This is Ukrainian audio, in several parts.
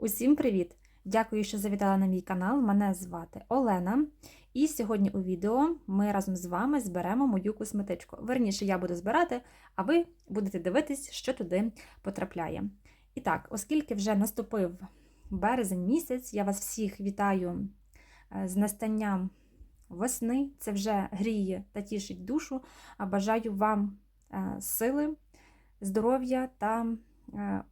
Усім привіт! Дякую, що завітала на мій канал. Мене звати Олена. І сьогодні у відео ми разом з вами зберемо мою косметичку. Верніше, я буду збирати, а ви будете дивитись, що туди потрапляє. І так, оскільки вже наступив березень місяць, я вас всіх вітаю е, з настанням весни. Це вже гріє та тішить душу. Бажаю вам е, сили, здоров'я та е,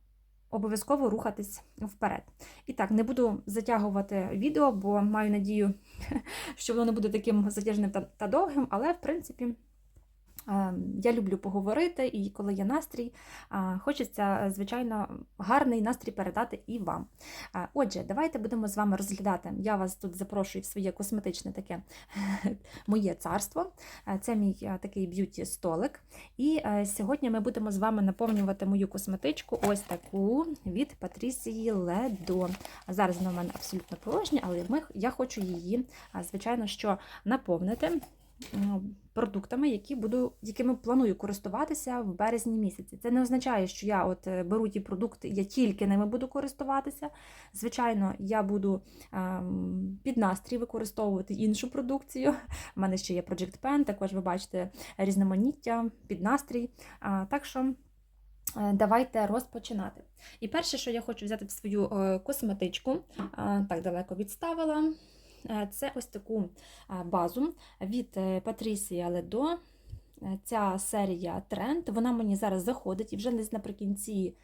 обов'язково рухатись вперед. І так, не буду затягувати відео, бо маю надію, що воно не буде таким затяжним та, довгим, але в принципі. Е, Я люблю поговорити, і коли є настрій, е, хочеться, звичайно, гарний настрій передати і вам. Е, Отже, давайте будемо з вами розглядати. Я вас тут запрошую в своє косметичне таке моє царство. Е, Це мій е, такий б'юті-столик. І е, сьогодні ми будемо з вами наповнювати мою косметичку, ось таку від Патрісії Ледо. Зараз вона в мене абсолютно порожня, але я хочу її, звичайно, що наповнити. М, Продуктами, які буду, якими планую користуватися в березні місяці. Це не означає, що я от е, беру ті продукти, я тільки ними буду користуватися. Звичайно, я буду ем, під настрій використовувати іншу продукцію. У мене ще є Project Pen, також ви бачите різноманіття під настрій. Так що е, давайте розпочинати. І перше, що я хочу взяти в свою е, косметичку, так далеко відставила. Е, Це ось таку е, базу від е, Ledo. Е, Ця серія тренд. Вона мені зараз заходить і вже десь наприкінці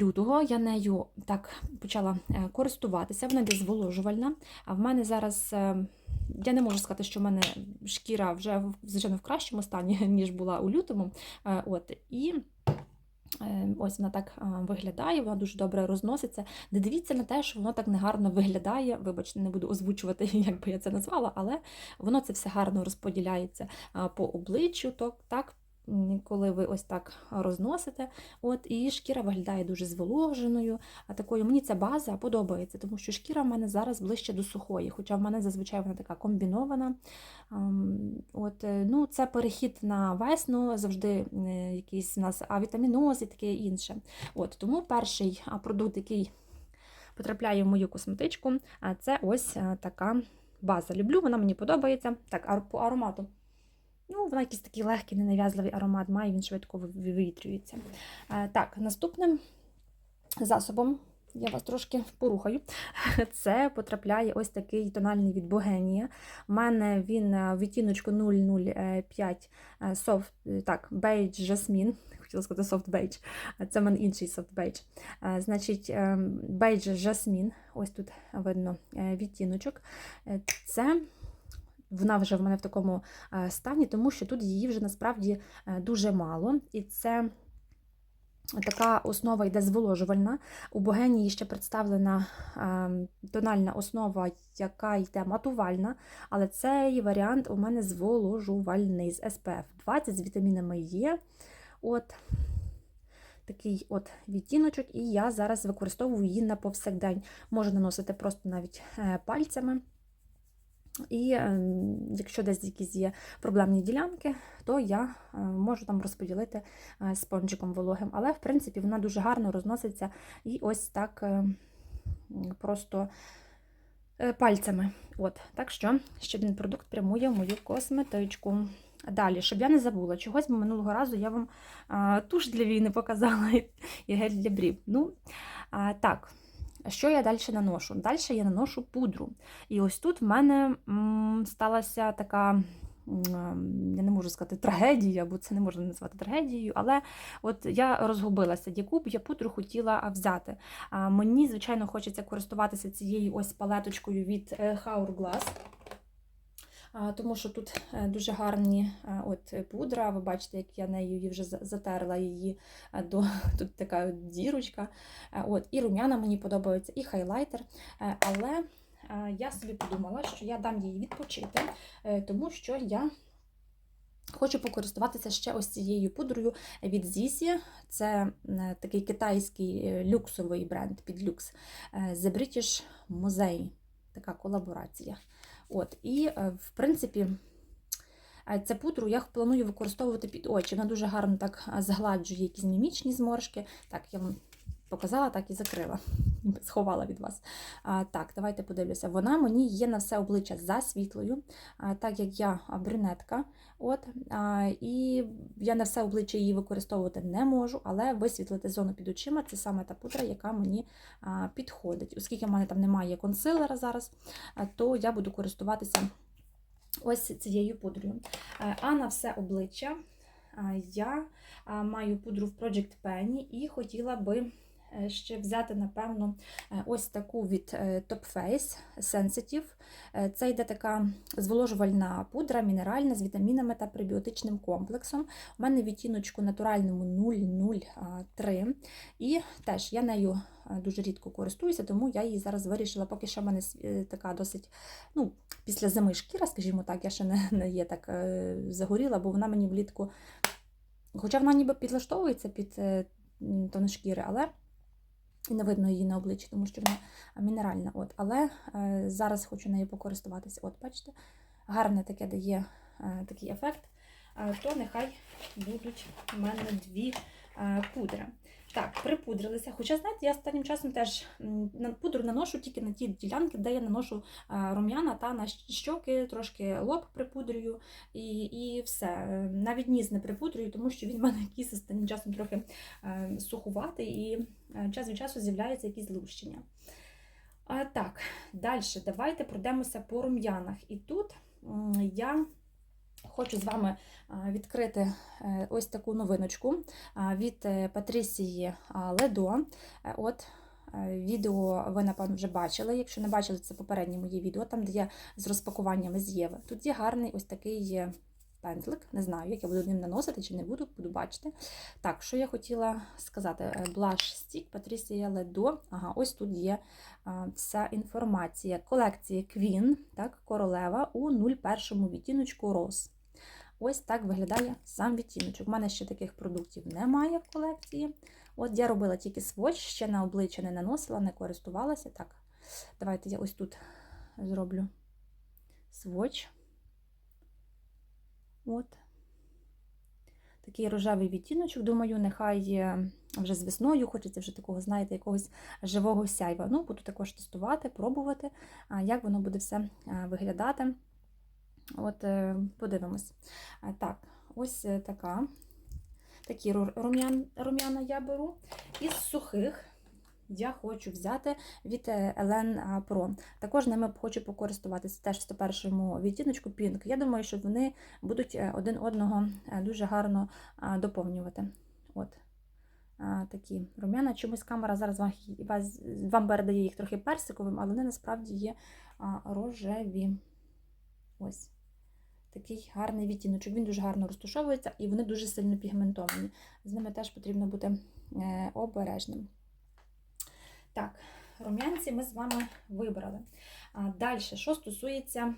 лютого я нею так почала користуватися. Вона десь зволожувальна. А в мене зараз. Я не можу сказати, що в мене шкіра вже звичайно в кращому стані, ніж була у лютому. От, і ось вона так е, виглядає, вона дуже добре розноситься. Не дивіться на те, що воно так негарно виглядає. Вибачте, не буду озвучувати, як би я це назвала, але воно це все гарно розподіляється е, по обличчю, так. Коли ви ось так розносите, от і шкіра виглядає дуже зволоженою. А такою мені ця база подобається, тому що шкіра в мене зараз ближче до сухої, хоча в мене зазвичай вона така комбінована. От, е, ну, це перехід на весну, завжди е, якийсь у нас авітаміноз і таке інше. От, тому перший продукт, який потрапляє в мою косметичку, це ось е, така база. Люблю, вона мені подобається. Так, по аромату. Ну, вона якийсь такий легкий, ненав'язливий аромат має, він швидко вивітрюється. Е, Так, наступним засобом. Я вас трошки порухаю. Це потрапляє ось такий тональний від Богенія. У мене він е, в відтіночку 005 е, soft, е, так, beige жасмін. Хотіла сказати beige. Е, Це в мене інший beige. Е, Значить, beige жасмін. Ось тут видно відтіночок. Це вона вже в мене в такому е, стані, тому що тут її вже насправді е, дуже мало. І це така основа йде зволожувальна. У Богенії ще представлена е, тональна основа, яка йде матувальна, але цей варіант у мене зволожувальний з SPF 20 з вітамінами Е. От такий от відтіночок, і я зараз використовую її на повсякдень. Можу наносити просто навіть пальцями. І е, якщо десь якісь є проблемні ділянки, то я е, можу там розподілити е, спонжиком вологим. Але, в принципі, вона дуже гарно розноситься і ось так е, просто пальцями. От, Так що ще один продукт прямує в мою косметичку. Далі, щоб я не забула, чогось бо минулого разу я вам туш для вій не показала і гель для брів. Ну, а, так, що я далі наношу? Далі я наношу пудру. І ось тут в мене сталася така, я не можу сказати, трагедія, бо це не можна назвати трагедією, але от я розгубилася, яку б я пудру хотіла взяти. Мені, звичайно, хочеться користуватися цією ось палеточкою від е, Hourglass. Тому що тут е, дуже гарні е, от е, пудра. Ви бачите, як я нею її вже затерла її до тут така дірочка. От, і рум'яна мені подобаються, і хайлайтер. Але я собі подумала, що я дам їй відпочити, тому що я. Хочу покористуватися ще ось цією пудрою від Zissi. Це такий китайський люксовий бренд під люкс The British Museum. Така колаборація. От, і, е, в принципі, е, цю пудру я планую використовувати під очі. Вона дуже гарно так е, згладжує якісь мімічні зморшки. Так, я вам показала, так і закрила. Сховала від вас. А, Так, давайте подивлюся. Вона мені є на все обличчя за світлою, а, так як я брюнетка. От, а, І я на все обличчя її використовувати не можу, але висвітлити зону під очима це саме та пудра, яка мені а, підходить. Оскільки в мене там немає консилера зараз, а, то я буду користуватися ось цією пудрою. Е, А на все обличчя я маю пудру в Project Penny і хотіла би ще взяти, напевно, е, ось таку від е, Top Face Sensitive. Е, Це йде така зволожувальна пудра, мінеральна з вітамінами та пребіотичним комплексом. У мене відтіночку натуральному 003. І теж я нею е, дуже рідко користуюся, тому я її зараз вирішила, поки що в мене е, така досить, ну, після зими шкіра, скажімо так, я ще не, не є так е, загоріла, бо вона мені влітку, хоча вона ніби підлаштовується під е, тони шкіри, але і не видно її на обличчі, тому що вона мінеральна. От. Але е, зараз хочу нею покористуватися. От, бачите, гарне таке дає е, такий ефект. Е, то нехай будуть в мене дві е, пудри. Так, припудрилися. Хоча, знаєте, я останнім часом теж пудру наношу тільки на ті ділянки, де я наношу е, рум'яна та на щоки, трошки лоб припудрюю і, і все. Е, Навіть ніс не припудрюю, тому що він в мене якийсь останнім часом трохи е, сухуватий і час від часу з'являються якісь злущення. Так, далі давайте пройдемося по рум'янах. І тут я хочу з вами відкрити е, ось таку новиночку від е, Патрісії Ледо. Е, От е, Відео ви, напевно, вже бачили. Якщо не бачили, це попереднє моє відео, там, де я з розпакуваннями з Єви. Тут є гарний ось такий е, пензлик. Не знаю, як я буду ним наносити чи не буду, буду бачити. Так, що я хотіла сказати? Е, Blush Stick Патрісія Ледо. Ага, ось тут є а, вся інформація. Колекція Queen, так, королева у 01 відтіночку Rose. Ось так виглядає сам відтіночок. У мене ще таких продуктів немає в колекції. От я робила тільки сводч, ще на обличчя не наносила, не користувалася. Так, давайте я ось тут зроблю сводч. От. Такий рожевий відтіночок, думаю, нехай вже з весною хочеться вже такого, знаєте, якогось живого сяйва. Ну, буду також тестувати, пробувати, як воно буде все виглядати. От, е, подивимось. Так, ось е, така. Такі ру- рум'ян, рум'яна я беру. Із сухих я хочу взяти від е, Elen Pro. Також ними хочу покористуватися теж в 101 відтіночку Pink. Я думаю, що вони будуть е, один одного е, дуже гарно доповнювати. От. Такі рум'яна. Чомусь камера зараз вам, вам передає їх трохи персиковим, але вони насправді є рожеві. Ось. Такий гарний відтіночок. Він дуже гарно розтушовується і вони дуже сильно пігментовані. З ними теж потрібно бути обережним. Так, рум'янці ми з вами вибрали. Далі, що стосується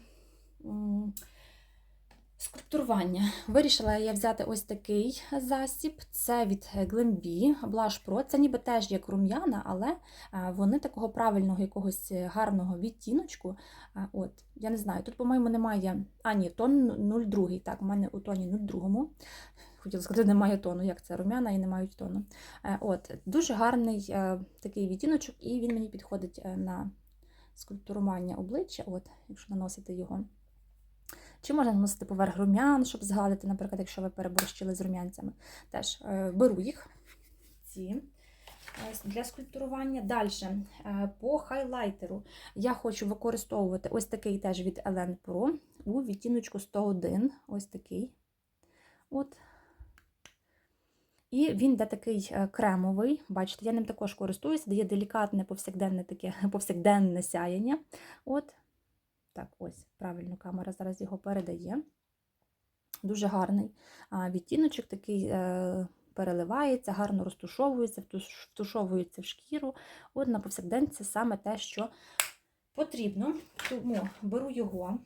скульптурування. Вирішила я взяти ось такий засіб. Це від Glambi Blush Pro. Це ніби теж як рум'яна, але вони такого правильного якогось гарного відтіночку. От, я не знаю, тут, по-моєму, немає. А, ні, тон 02. Так, у мене у тоні 02. Хотіла сказати, немає тону, як це рум'яна і не мають тону. Е, От, дуже гарний е, такий відтіночок, і він мені підходить е, на скульптурування обличчя, от, якщо наносити його. Чи можна наносити поверх рум'ян, щоб згадати, наприклад, якщо ви переборщили з рум'янцями. Теж беру їх ці для скульптурування. Далі, по хайлайтеру я хочу використовувати ось такий теж від Elen Pro у відтіночку 101. Ось такий. От. І він де такий е, кремовий. Бачите, я ним також користуюся, дає делікатне повсякденне таке повсякденне сяєння. От. Так, ось, правильно, камера зараз його передає. Дуже гарний відтіночок, такий е, переливається, гарно розтушовується, втушовується в шкіру. От на повсякдень це саме те, що потрібно. Тому беру його.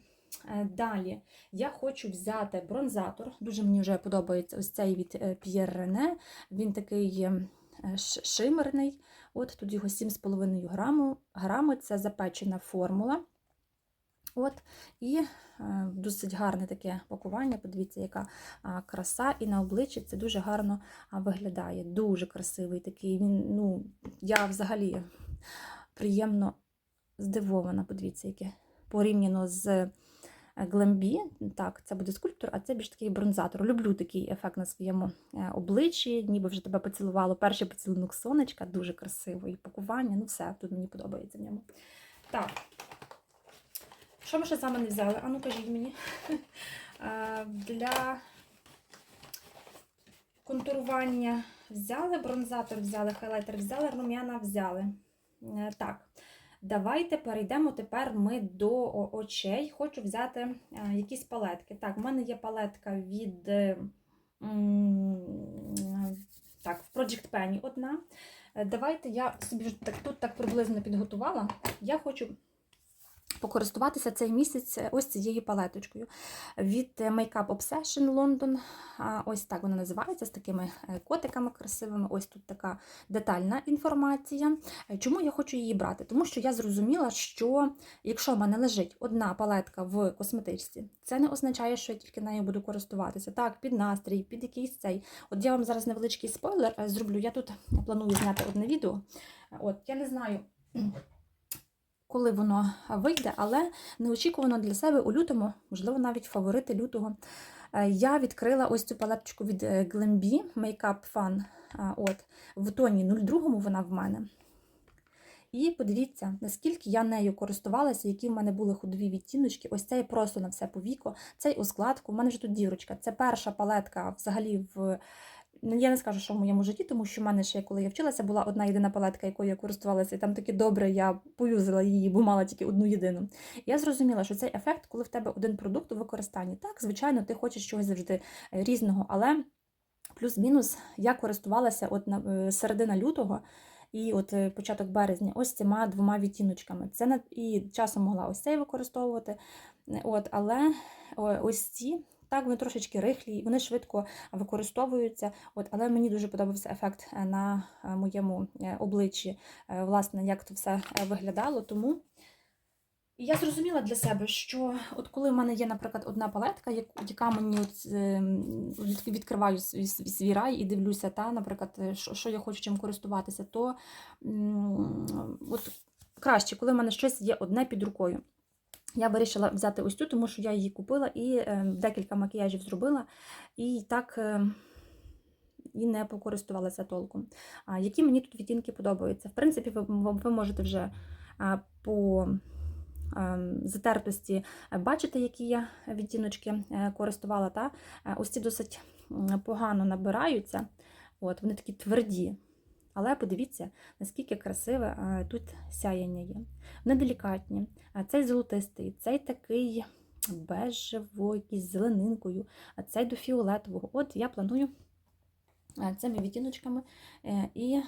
Е, Далі я хочу взяти бронзатор. Дуже мені вже подобається ось цей від е, Pierre René. Він такий е, шимерний. От тут його 7,5 граму. грами. Це запечена формула. От, і е, досить гарне таке пакування. Подивіться, яка краса, і на обличчі це дуже гарно виглядає. Дуже красивий такий. Він, ну, я взагалі приємно здивована. Подивіться, яке порівняно з Глембі. Так, це буде скульптор, а це більш такий бронзатор. Люблю такий ефект на своєму е, обличчі, ніби вже тебе поцілувало. Перший поцілунок сонечка, дуже красивий. Пакування, ну все, тут мені подобається в ньому. Так. Що ми ще з вами не взяли? А ну кажіть мені. Е, Для контурування взяли, бронзатор взяли, хайлайтер взяли, рум'яна взяли. Е, Так, давайте перейдемо тепер ми до очей. Хочу взяти е, якісь палетки. Так, в мене є палетка від е, так, в Project Penny одна. Е, Давайте я собі так, тут так приблизно підготувала. Я хочу покористуватися цей місяць ось цією палеточкою від Makeup Obsession London. Ось так вона називається, з такими е, котиками красивими. Ось тут така детальна інформація. Е, Чому я хочу її брати? Тому що я зрозуміла, що якщо в мене лежить одна палетка в косметичці, це не означає, що я тільки нею буду користуватися. Так, під настрій, під якийсь цей. От я вам зараз невеличкий спойлер е, зроблю. Я тут планую зняти одне відео. От, я не знаю коли воно вийде, але неочікувано для себе у лютому, можливо, навіть фаворити лютого. е, Я відкрила ось цю палеточку від е, Glambi Makeup Fun. От, в тоні 02 вона в мене. І подивіться, наскільки я нею користувалася, які в мене були ходові відтіночки. Ось цей просто на все повіко, цей у складку. У мене вже тут дірочка. Це перша палетка взагалі в. Ну, я не скажу, що в моєму житті, тому що в мене ще, коли я вчилася, була одна єдина палетка, якою я користувалася, і там таки добре я поюзала її, бо мала тільки одну єдину. Я зрозуміла, що цей ефект, коли в тебе один продукт у використанні. Так, звичайно, ти хочеш чогось завжди е, різного, але плюс-мінус я користувалася от на е, середина лютого. І от е, початок березня, ось цими двома відтіночками. Це і часом могла ось цей використовувати. От, але ось ці так, вони трошечки рихлі, вони швидко використовуються. От, але мені дуже подобався ефект е, на е, моєму е, обличчі, власне, як це все виглядало. Тому я зрозуміла для себе, що от коли в мене є, наприклад, одна палетка, яка мені от, ем, відкриваю свій, свій рай і дивлюся, та, наприклад, що, що я хочу чим користуватися, то от краще, коли в мене щось є одне під рукою. Я вирішила взяти ось цю, тому що я її купила і е, декілька макіяжів зробила, і так е, і не покористувалася толком. А, які мені тут відтінки подобаються? В принципі, ви, ви можете вже по затертості бачити, які я відтіночки е, користувала. Та? Ось ці досить погано набираються. От, вони такі тверді. Але подивіться, наскільки красиве е, тут сяяння є. Вони делікатні. А цей золотистий, цей такий бежево, якийсь зеленинкою, а цей до фіолетового. От я планую е, цими відтіночками е, і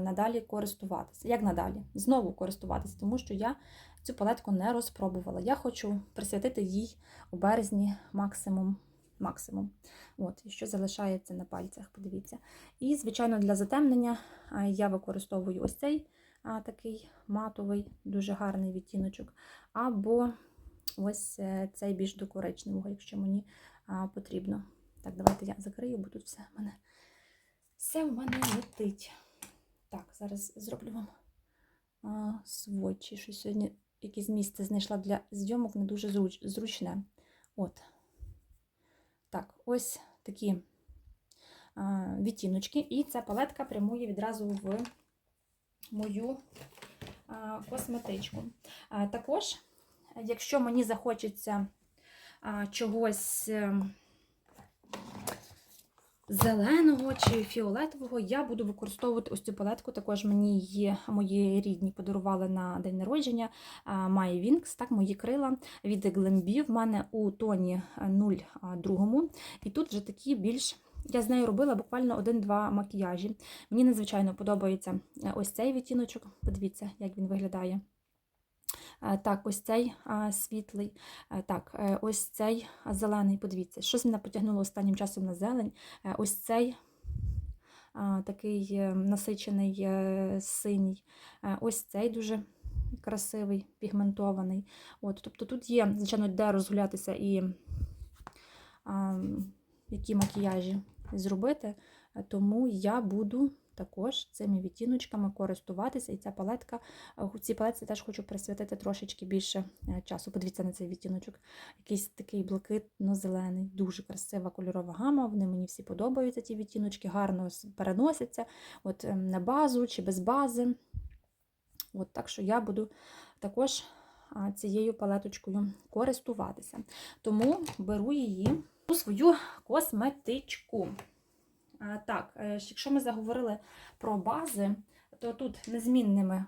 надалі користуватися. Як надалі? Знову користуватися, тому що я цю палетку не розпробувала. Я хочу присвятити їй у березні максимум. Максимум. От, і що залишається на пальцях, подивіться. І, звичайно, для затемнення я використовую ось цей такий матовий, дуже гарний відтіночок. Або ось е, цей більш до коричневого, якщо мені потрібно. Так, давайте я закрию, бо тут все в мене все в мене летить. Так, зараз зроблю вам сводчі. Що сьогодні якесь місце знайшла для зйомок не дуже зруч, зручне. От. Так, ось такі відтіночки. І ця палетка прямує відразу в мою косметичку. Також, якщо мені захочеться чогось. Зеленого чи фіолетового я буду використовувати ось цю палетку. Також мені її мої рідні подарували на день народження. Має Wings, так, мої крила від Glambi. В мене у тоні 02. І тут вже такі більш. Я з нею робила буквально один-два макіяжі. Мені надзвичайно подобається е, ось цей відтіночок. Подивіться, як він виглядає. Е, Так, ось цей світлий. Е, Так, е, ось цей зелений, подивіться, щось мене потягнуло останнім часом на зелень. Ось цей такий насичений синій. Ось цей дуже красивий, пігментований. От, тобто тут є, звичайно, де розгулятися і а, які макіяжі зробити. Тому я буду також цими відтіночками користуватися. І ця палетка, е, цій палетці теж хочу присвятити трошечки більше е, часу. Подивіться на цей відтіночок. Якийсь такий блакитно-зелений, дуже красива кольорова гама. Вони мені всі подобаються, ті відтіночки, гарно переносяться от, ем, на базу чи без бази. От, так що я буду також цією палеточкою користуватися. Тому беру її у свою косметичку. А, Так, е, якщо ми заговорили про бази, то тут незмінними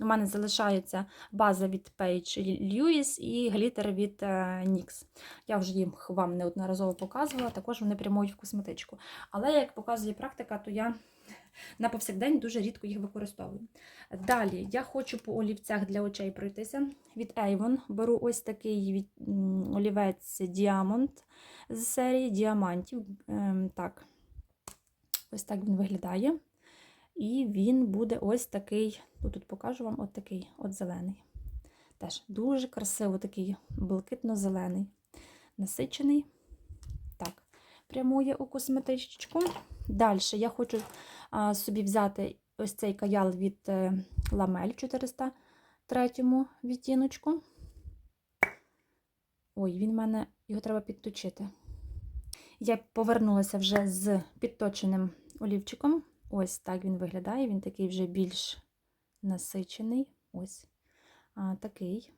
у мене залишається база від Page Lewis і глітер від е, NYX. Я вже їх вам неодноразово показувала, також вони прямують в косметичку. Але як показує практика, то я на повсякдень дуже рідко їх використовую. Далі я хочу по олівцях для очей пройтися. Від Avon беру ось такий олівець Diamond з серії діамантів. Ем, Так, ось так він виглядає. І він буде ось такий, ну, тут покажу вам от такий, от зелений. Теж дуже красиво, такий блакитно-зелений, насичений. Так, прямує у косметичку. Далі я хочу а, собі взяти ось цей каял від е, Ламель 403 відтіночку. Ой, він в мене, його треба підточити. Я повернулася вже з підточеним олівчиком. Ось так він виглядає. Він такий вже більш насичений. Ось а, такий.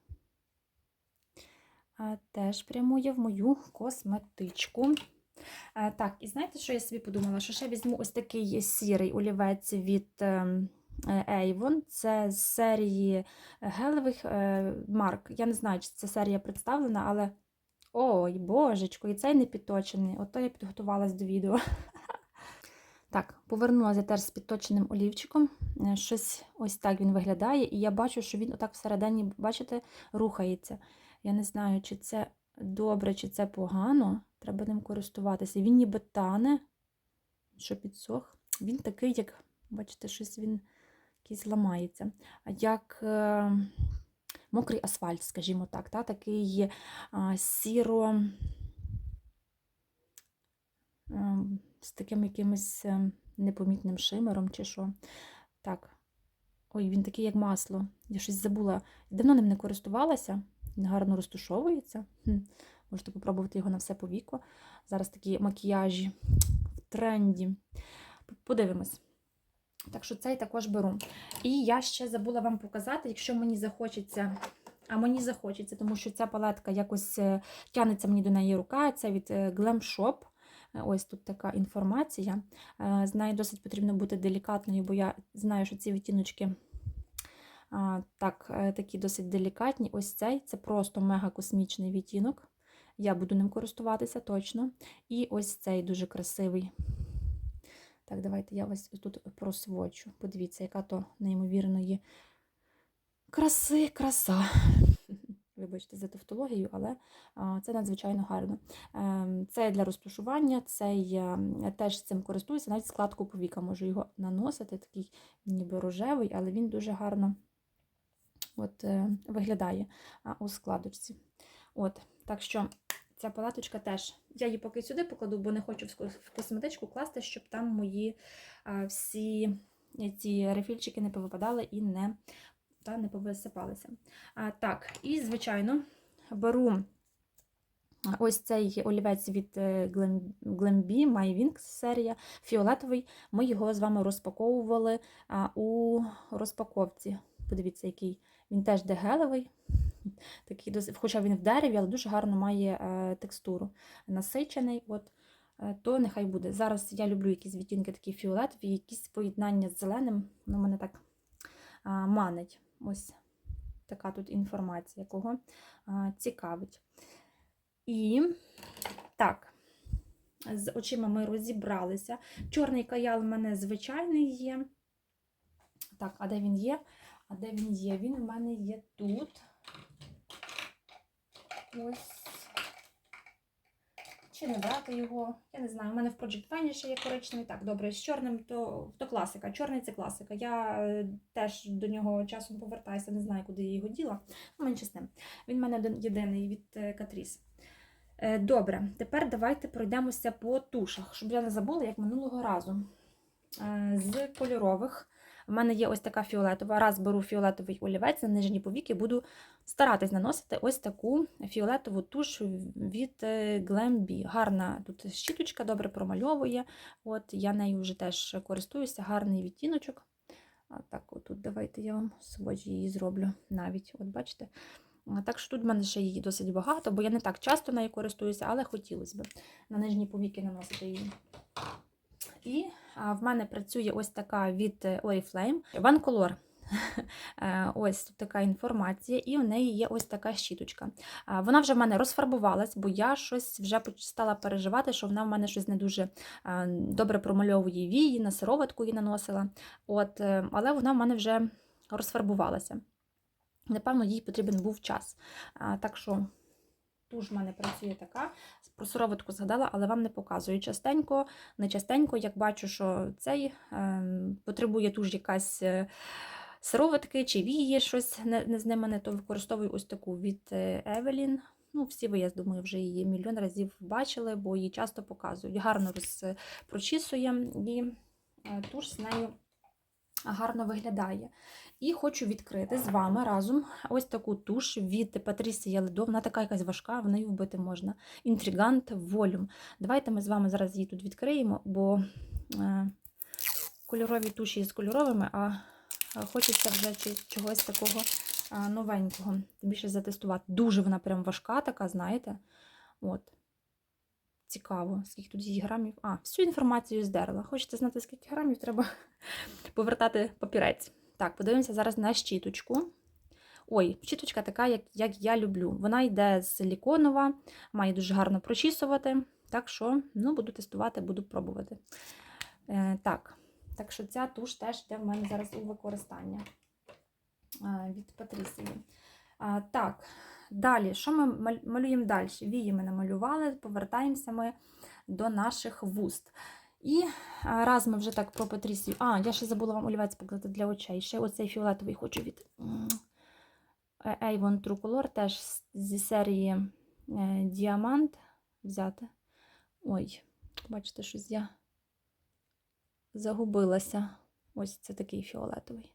А, теж прямує в мою косметичку. А, так, і знаєте, що я собі подумала? Що ще візьму ось такий сірий олівець від ем, е, Avon. Це з серії гелевих е, марк. Я не знаю, чи ця серія представлена, але. Ой, божечко, і цей не підточений. Ото я підготувалась до відео. Так, повернулася теж з підточеним олівчиком. Е, Щось ось так він виглядає, і я бачу, що він отак всередині, бачите, рухається. Я не знаю, чи це добре, чи це погано. Треба ним користуватися. Він ніби тане, що підсох. Він такий, як, бачите, щось він якийсь ламається. Як е, мокрий асфальт, скажімо так, та, такий сіро. з таким якимось ем, непомітним шимером чи що. Так. Ой, він такий, як масло. Я щось забула. Давно ним не користувалася. Він гарно розтушовується. Хм. Можете попробувати його на все по віку. Зараз такі макіяжі в тренді. Подивимось. Так що цей також беру. І я ще забула вам показати, якщо мені захочеться. А мені захочеться, тому що ця палетка якось е, тягнеться мені до неї рука. Це від е, Glam Shop. Е, Ось тут така інформація. З нею досить потрібно бути делікатною, бо я знаю, що ці відтіночки так, такі досить делікатні. Ось цей це просто мега космічний відтінок. Я буду ним користуватися точно. І ось цей дуже красивий. Так, давайте я ось тут просвочу. Подивіться, яка то неймовірної краси, краса. Вибачте за тавтологію, але це надзвичайно гарно. Ем, Це для розташування, цей ем, теж цим користуюся, навіть складку повіка можу його наносити, такий ніби рожевий, але він дуже гарно от, е, виглядає у складочці. От, так що ця палаточка теж. Я її поки сюди покладу, бо не хочу в косметичку класти, щоб там мої всі ці рефільчики не повипадали і не, та, не повисипалися. А, так, і, звичайно, беру ось цей олівець від е, Glambi, My Wings серія, фіолетовий. Ми його з вами розпаковували у розпаковці. Подивіться, який він теж дегелевий. Такий досить, хоча він в дереві, але дуже гарно має е, текстуру. Насичений, от, е, то нехай буде. Зараз я люблю якісь відтінки такі фіолетові, якісь поєднання з зеленим, воно мене так манить. Ось така тут інформація, кого цікавить. І так, з очима ми розібралися. Чорний каял в мене звичайний є. Так, а де він є? А де він є? Він в мене є тут. Ось. чи не брати його. Я не знаю. У мене в Project Fine ще є коричневий. Так, добре, з чорним то, то класика. Чорний це класика. Я е, теж до нього часом повертаюся, не знаю, куди я його діла. Ну, менше з тим. Він в мене єдиний від е, Catrice. Е, Добре, тепер давайте пройдемося по тушах, щоб я не забула, як минулого разу. Е, З кольорових. У мене є ось така фіолетова. Раз беру фіолетовий олівець на нижні повіки, буду старатись наносити ось таку фіолетову туш від е, Glam Гарна тут щіточка, добре промальовує. От Я нею вже теж користуюся, гарний відтіночок. А так, отут давайте я вам свої її зроблю навіть. От бачите? Так що тут в мене ще її досить багато, бо я не так часто нею користуюся, але хотілося б на нижні повіки наносити її. І в мене працює ось така від е, Oriflame One Color. Е, Ось тут така інформація, і у неї є ось така щіточка. Вона вже в мене розфарбувалась, бо я щось вже стала переживати, що вона в мене щось не дуже добре промальовує вії, на сироватку її наносила. От, е, але вона в мене вже розфарбувалася. Напевно, їй потрібен був час. Так що туш в мене працює така. Про сироватку згадала, але вам не показую частенько, не частенько, як бачу, що цей ем, потребує туш якась е, сироватки чи вії, щось не, не з ними то використовую ось таку від е, Evelyn. Ну, всі ви, я думаю, вже її мільйон разів бачили, бо її часто показують. Гарно розпрочісує і е, туш з нею гарно виглядає. І хочу відкрити з вами разом ось таку туш від Патрісії Ледо. Вона така якась важка, в неї вбити можна. Інтригант Volume. Давайте ми з вами зараз її тут відкриємо, бо е, кольорові туші з кольоровими, а а хочеться вже чогось такого а, новенького. Більше затестувати. Дуже вона прям важка, така, знаєте. От. Цікаво, скільки тут її грамів. А, всю інформацію здерла. Хочете знати, скільки грамів, треба повертати папірець. Так, подивимося зараз на щіточку. Ой, щіточка така, як, як я люблю. Вона йде з силіконова, має дуже гарно прочісувати. Так що, ну, буду тестувати, буду пробувати. Е, так, так що ця туш теж йде в мене зараз у використання е, від Патрісії. А, так, далі, що ми малюємо далі? Вії ми намалювали, повертаємося ми до наших вуст. І раз ми вже так про Патрісію. А, я ще забула вам олівець показати для очей. Ще оцей фіолетовий хочу від е, Avon True Color, теж зі серії е, Діамант взяти. Ой, бачите, щось я загубилася. Ось це такий фіолетовий.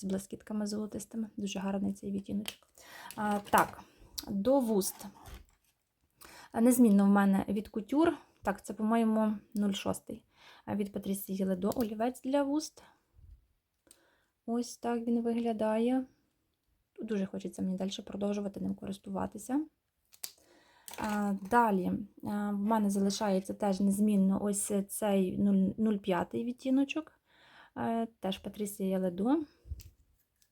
З блискітками золотистими. Дуже гарний цей відтіночок. А, так, до вуст. Незмінно в мене від кутюр. Так, це, по-моєму, 06 А від Патрісії Ледо олівець для вуст. Ось так він виглядає. Дуже хочеться мені далі продовжувати ним користуватися. Далі в мене залишається теж незмінно ось цей 0,5 відтіночок. Е, Теж Патрісія Ледо.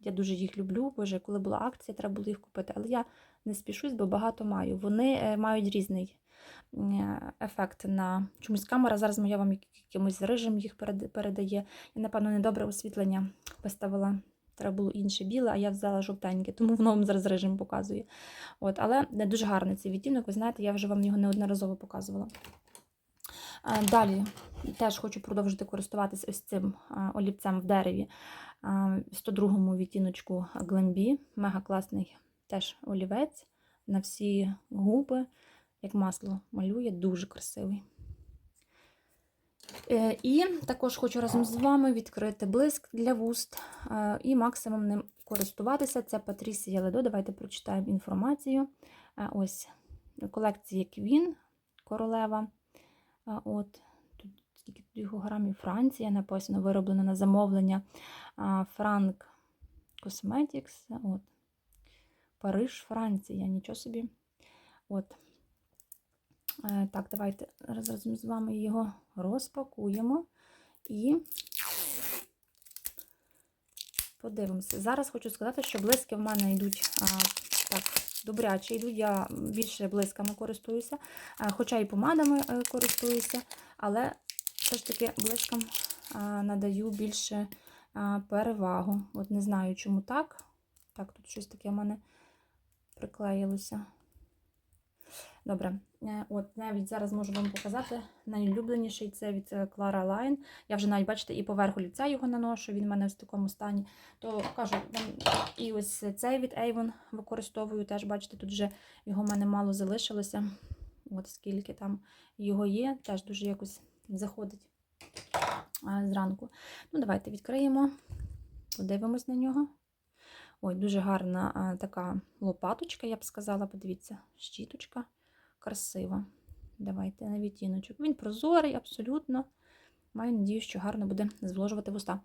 Я дуже їх люблю. Боже, коли була акція, треба було їх купити. Але я не спішусь, бо багато маю. Вони е, мають різний е, ефект на чомусь камера. Зараз моя вам якимось рижем їх передає. Я, напевно, недобре освітлення виставила. Треба було інше біле, а я взяла жовтеньке, тому воно вам зараз режим показує. От, але дуже гарний цей відтінок, ви знаєте, я вже вам його неодноразово показувала. Далі теж хочу продовжити користуватися ось цим олівцем в дереві. А, 102 відтіночку Glambi. Мега класний теж олівець на всі губи, як масло малює, дуже красивий. Е, І також хочу разом з вами відкрити блиск для вуст е, і максимум ним користуватися. Це Патрісія Ледо. Давайте прочитаємо інформацію. Е, Ось колекція Квін королева. От, тут скільки тут його грамів Франція написано, вироблено на замовлення Франк Cosmetics. От. Париж, Франція, нічого собі. От. Е, Так, давайте разом з вами його розпакуємо і подивимося. Зараз хочу сказати, що блиски в мене йдуть а, так, добряче йдуть. Я більше блисками користуюся, а, хоча і помадами е, користуюся, але все ж таки блискам надаю більше перевагу. От не знаю, чому так. Так, тут щось таке в мене приклеїлося. Добре, Е, От, навіть зараз можу вам показати найулюбленіший це від е, Clara Line. Я вже навіть бачите, і поверху ліця його наношу, він в мене в такому стані. То кажу, і ось цей від Avon використовую теж, бачите, тут вже його в мене мало залишилося. От скільки там його є, теж дуже якось заходить зранку. Ну, давайте відкриємо, подивимось на нього. Ой, дуже гарна така лопаточка, я б сказала, подивіться, щіточка красива. Давайте на відтіночок. Він прозорий, абсолютно. Маю надію, що гарно буде зволожувати вуста.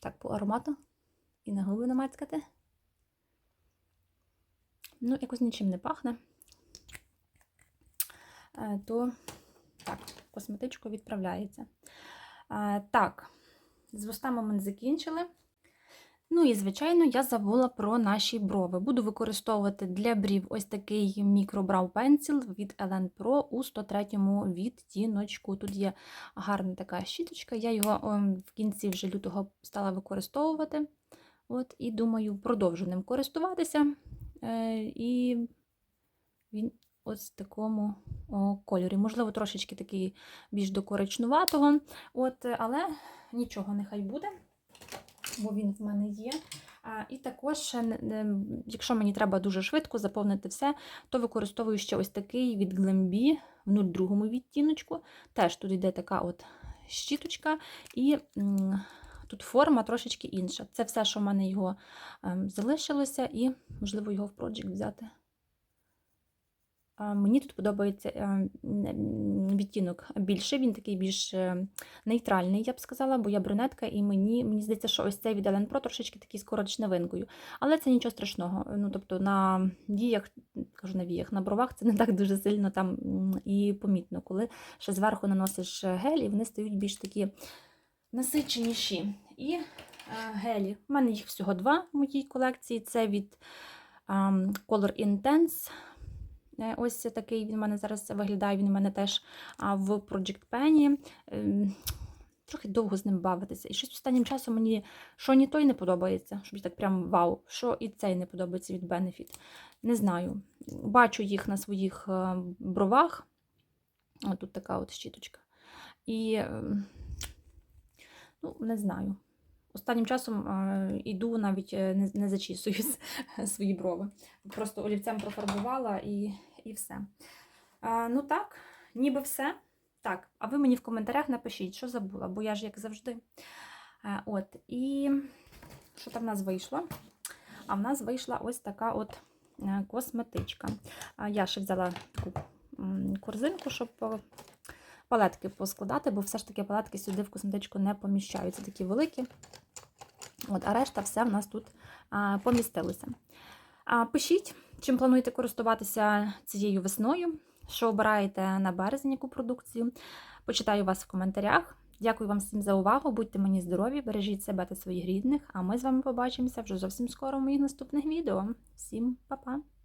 Так, по аромату. І на губи намацькати. Ну, якось нічим не пахне. Е, То так, косметичку відправляється. Так, з вустами ми закінчили. Ну і, звичайно, я забула про наші брови. Буду використовувати для брів ось такий мікробрау пенсіл від Ellen Pro у 103 відтіночку. Тут є гарна така щіточка. Я його ем, в кінці вже лютого стала використовувати. От, І думаю, продовжу ним користуватися. Е, І він ось в такому о, кольорі. Можливо, трошечки такий більш до коричнуватого. От, е, але нічого, нехай буде бо він в мене є. А, І також, е, е, якщо мені треба дуже швидко заповнити все, то використовую ще ось такий від Glambi в 02 відтіночку. Теж тут йде така от щіточка, і тут форма трошечки інша. Це все, що в мене його ем, залишилося, і, можливо, його в Project взяти. Мені тут подобається е, відтінок більший, він такий більш е, нейтральний, я б сказала, бо я брюнетка, і мені мені здається, що ось цей від Ellen Pro трошечки такий з коричневинкою. Але це нічого страшного. Ну, тобто на віях, кажу на віях, на бровах це не так дуже сильно там і помітно, коли ще зверху наносиш гель, і вони стають більш такі насиченіші. І е, гелі. У мене їх всього два в моїй колекції. Це від Color Intense. Е, Ось такий він у мене зараз виглядає, він у мене теж в Project Penny. Ем, Трохи довго з ним бавитися. І щось останнім часом мені що ні той не подобається, щоб так прям вау, що і цей не подобається від Benefit. Не знаю. Бачу їх на своїх е, бровах. Ось тут така от щіточка. І ем, ну, не знаю. Останнім часом е, іду, навіть е, не, не зачісую свої брови. Просто олівцем профарбувала і, і все. А, ну так, ніби все. Так, а ви мені в коментарях напишіть, що забула, бо я ж як завжди. Е, от, і що там в нас вийшло? А в нас вийшла ось така от косметичка. А Я ще взяла таку корзинку, щоб палетки поскладати, бо все ж таки палетки сюди в косметичку не поміщаються, такі великі. От, а решта все в нас тут а, помістилося. А, пишіть, чим плануєте користуватися цією весною, що обираєте на березень яку продукцію. Почитаю вас в коментарях. Дякую вам всім за увагу. Будьте мені здорові, бережіть себе та своїх рідних. А ми з вами побачимося вже зовсім скоро в моїх наступних відео. Всім па-па!